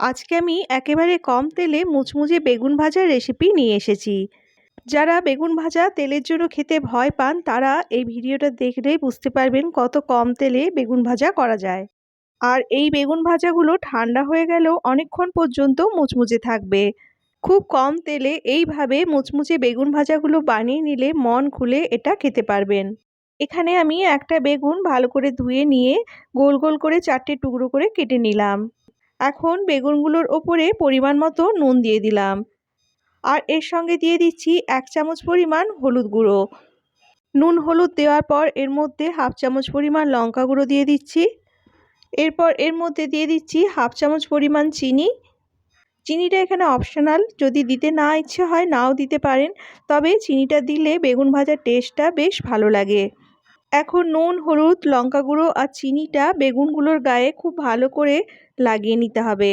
আজকে আমি একেবারে কম তেলে মুচমুচে বেগুন ভাজার রেসিপি নিয়ে এসেছি। যারা বেগুন ভাজা তেলের জন্য খেতে ভয় পান, তারা এই ভিডিওটা দেখলেই বুঝতে পারবেন কত কম তেলে বেগুন ভাজা করা যায়। আর এই বেগুন ভাজাগুলো ঠান্ডা হয়ে গেলেও অনেকক্ষণ পর্যন্ত মুচমুচে থাকবে। খুব কম তেলে এইভাবে মুচমুচে বেগুন ভাজাগুলো বানিয়ে নিলে মন খুলে এটা খেতে পারবেন। এখানে আমি একটা বেগুন ভালো করে ধুয়ে নিয়ে গোল গোল করে চারটে টুকরো করে কেটে নিলাম। এখন বেগুনগুলোর ওপরে পরিমাণ মতো নুন দিয়ে দিলাম। আর এর সঙ্গে দিয়ে দিচ্ছি এক চামচ পরিমাণ হলুদ গুঁড়ো। নুন হলুদ দেওয়ার পর এর মধ্যে হাফ চামচ পরিমাণ লঙ্কা গুঁড়ো দিয়ে দিচ্ছি। এরপর এর মধ্যে দিয়ে দিচ্ছি হাফ চামচ পরিমাণ চিনি। চিনিটা এখানে অপশনাল, যদি দিতে না ইচ্ছে হয় নাও দিতে পারেন, তবে চিনিটা দিলে বেগুন ভাজার টেস্টটা বেশ ভালো লাগে। এখন নুন, হলুদ লঙ্কা গুঁড়ো আর চিনিটা বেগুনগুলোর গায়ে খুব ভালো করে লাগিয়ে নিতে হবে।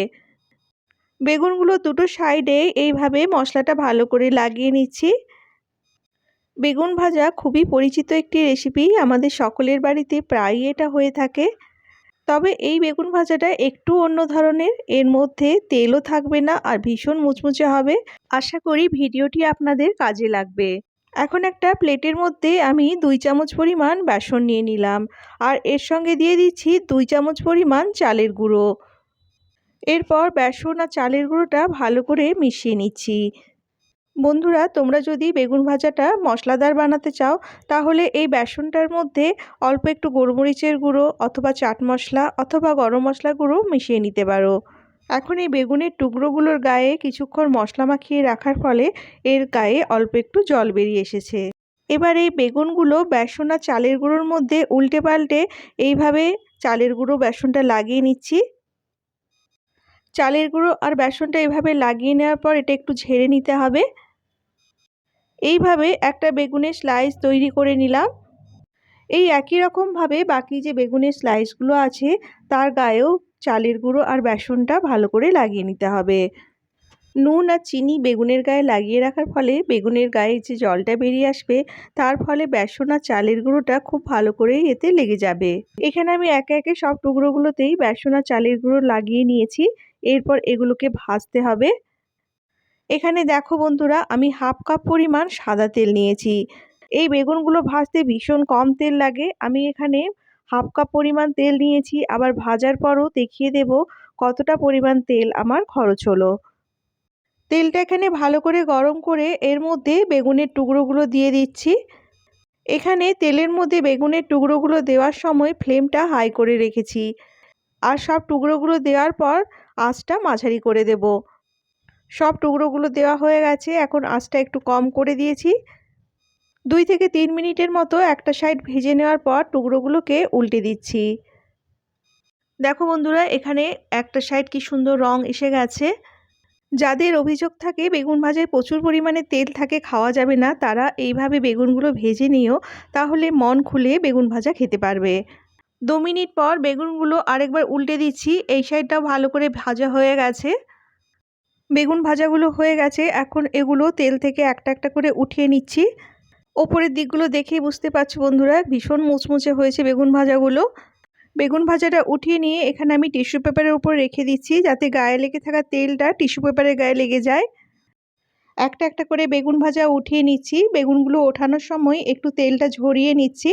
বেগুনগুলো দুটো সাইডে এইভাবে মশলাটা ভালো করে লাগিয়ে নিচ্ছি। বেগুন ভাজা খুবই পরিচিত একটি রেসিপি আমাদের সকলের বাড়িতে প্রায়ই এটা হয়ে থাকে। তবে এই বেগুন ভাজাটা একটু অন্য ধরনের, এর মধ্যে তেলও থাকবে না আর ভীষণ মুচমুচে হবে। আশা করি ভিডিওটি আপনাদের কাজে লাগবে। এখন একটা প্লেটের মধ্যে আমি দুই চামচ পরিমাণ বেসন নিয়ে নিলাম। আর এর সঙ্গে দিয়ে দিচ্ছি দুই চামচ পরিমাণ চালের গুঁড়ো। এরপর বেসন আর চালের গুঁড়োটা ভালো করে মিশিয়ে নিচ্ছি। বন্ধুরা, তোমরা যদি বেগুন ভাজাটা মশলাদার বানাতে চাও, তাহলে এই বেসনটার মধ্যে অল্প একটু গোলমরিচের গুঁড়ো অথবা চাট মশলা অথবা গরম মশলা গুঁড়ো মিশিয়ে নিতে পারো। এখন এই বেগুনের টুকরোগুলোর গায়ে কিছুক্ষণ মশলা মাখিয়ে রাখার ফলে এর গায়ে অল্প একটু জল বেরিয়ে এসেছে। এবার এই বেগুনগুলো বেসন আর চালের গুঁড়োর মধ্যে উল্টে পাল্টে এইভাবে চালের গুঁড়ো বেসনটা লাগিয়ে নিচ্ছি। চালের গুঁড়ো আর বেসনটা এভাবে লাগিয়ে নেওয়ার পর এটা একটু ঝেড়ে নিতে হবে। এইভাবে একটা বেগুনের স্লাইস তৈরি করে নিলাম। এই একই রকমভাবে বাকি যে বেগুনের স্লাইসগুলো আছে, তার গায়েও চালের গুঁড়ো আর বেসনটা ভালো করে লাগিয়ে নিতে হবে। নুন আর চিনি বেগুনের গায়ে লাগিয়ে রাখার ফলে বেগুনের গায়ে যে জলটা বেরিয়ে আসবে, তার ফলে বেসন আর চালের গুঁড়োটা খুব ভালো করেই এতে লেগে যাবে। এখানে আমি একে একে সব টুকরোগুলোতেই বেসন আর চালের গুঁড়ো লাগিয়ে নিয়েছি। এরপর এগুলোকে ভাজতে হবে। এখানে দেখো বন্ধুরা, আমি হাফ কাপ পরিমাণ সাদা তেল নিয়েছি। এই বেগুনগুলো ভাজতে ভীষণ কম তেল লাগে। আমি এখানে হাফ কাপ পরিমাণ তেল নিয়েছি, আবার ভাজার পরও দেখিয়ে দেব কতটা পরিমাণ তেল আমার খরচ হলো। তেলটা এখানে ভালো করে গরম করে এর মধ্যে বেগুনের টুকরোগুলো দিয়ে দিচ্ছি। এখানে তেলের মধ্যে বেগুনের টুকরোগুলো দেওয়ার সময় ফ্লেমটা হাই করে রেখেছি আর সব টুকরোগুলো দেওয়ার পর আঁচটা মাঝারি করে দেব। সব টুকরোগুলো দেওয়া হয়ে গেছে, এখন আঁচটা একটু কম করে দিয়েছি। দুই থেকে তিন মিনিটের মতো একটা সাইড ভেজে নেওয়ার পর টুকরোগুলোকে উল্টে দিচ্ছি। দেখো বন্ধুরা, এখানে একটা সাইড কি সুন্দর রং এসে গেছে। যাদের অভিযোগ থাকে বেগুন ভাজায় প্রচুর পরিমাণে তেল থাকে, খাওয়া যাবে না, তারা এইভাবে বেগুনগুলো ভেজে নিও, তাহলে মন খুলে বেগুন ভাজা খেতে পারবে। দু মিনিট পর বেগুনগুলো আরেকবার উল্টে দিচ্ছি, এই সাইডটাও ভালো করে ভাজা হয়ে গেছে। বেগুন ভাজাগুলো হয়ে গেছে, এখন এগুলো তেল থেকে একটা একটা করে উঠিয়ে নিচ্ছি। ওপরের দিকগুলো দেখেই বুঝতে পারছ বন্ধুরা, ভীষণ মুচমুচে হয়েছে বেগুন ভাজাগুলো। বেগুন ভাজাটা উঠিয়ে নিয়ে এখানে আমি টিস্যু পেপারের উপর রেখে দিচ্ছি যাতে গায়ে লেগে থাকা তেলটা টিস্যু পেপারের গায়ে লেগে যায়। একটা একটা করে বেগুন ভাজা উঠিয়ে নিচ্ছি। বেগুনগুলো ওঠানোর সময় একটু তেলটা ঝরিয়ে নিচ্ছি।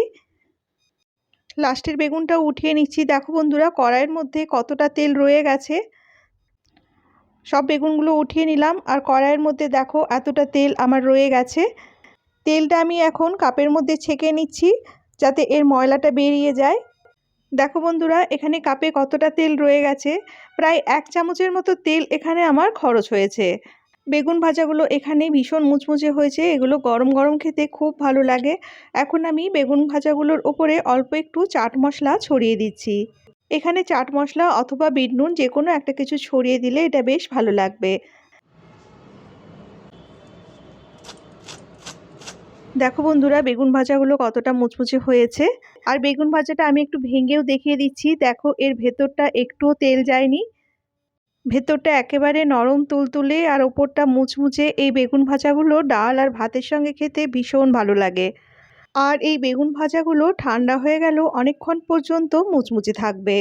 লাস্টের বেগুনটাও উঠিয়ে নিচ্ছি। দেখো বন্ধুরা, কড়াইয়ের মধ্যে কতটা তেল রয়ে গেছে। সব বেগুনগুলো উঠিয়ে নিলাম। আর কড়াইয়ের মধ্যে দেখো এতটা তেল আমার রয়ে গেছে। তেলটা আমি এখন কাপের মধ্যে ছেঁকে নিচ্ছি যাতে এর ময়লাটা বেরিয়ে যায়। দেখো বন্ধুরা, এখানে কাপে কতটা তেল রয়ে গেছে। প্রায় এক চামচের মতো তেল এখানে আমার খরচ হয়েছে। বেগুন ভাজাগুলো এখানে ভীষণ মুচমুচে হয়েছে। এগুলো গরম গরম খেতে খুব ভালো লাগে। এখন আমি বেগুন ভাজাগুলোর ওপরে অল্প একটু চাট মশলা ছড়িয়ে দিচ্ছি। এখানে চাট মশলা অথবা বিট নুন যে কোনো একটা কিছু ছড়িয়ে দিলে এটা বেশ ভালো লাগবে। দেখো বন্ধুরা, বেগুন ভাজাগুলো কতটা মুচমুচে হয়েছে। আর বেগুন ভাজাটা আমি একটু ভেঙেও দেখিয়ে দিচ্ছি। দেখো, এর ভেতরটা একটুও তেল যায়নি। ভেতরটা একেবারে নরম তুলতুলে আর ওপরটা মুচমুচে। এই বেগুন ভাজাগুলো ডাল আর ভাতের সঙ্গে খেতে ভীষণ ভালো লাগে। আর এই বেগুন ভাজাগুলো ঠান্ডা হয়ে গেল, অনেকক্ষণ পর্যন্ত মুচমুচে থাকবে।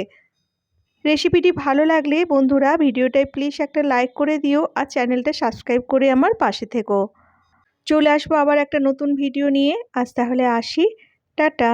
রেসিপিটি ভালো লাগলে বন্ধুরা, ভিডিওটায় প্লিজ একটা লাইক করে দিও আর চ্যানেলটা সাবস্ক্রাইব করে আমার পাশে থেকো। চলে আসব আবার একটা নতুন ভিডিও নিয়ে। আজ তাহলে আসি। টাটা।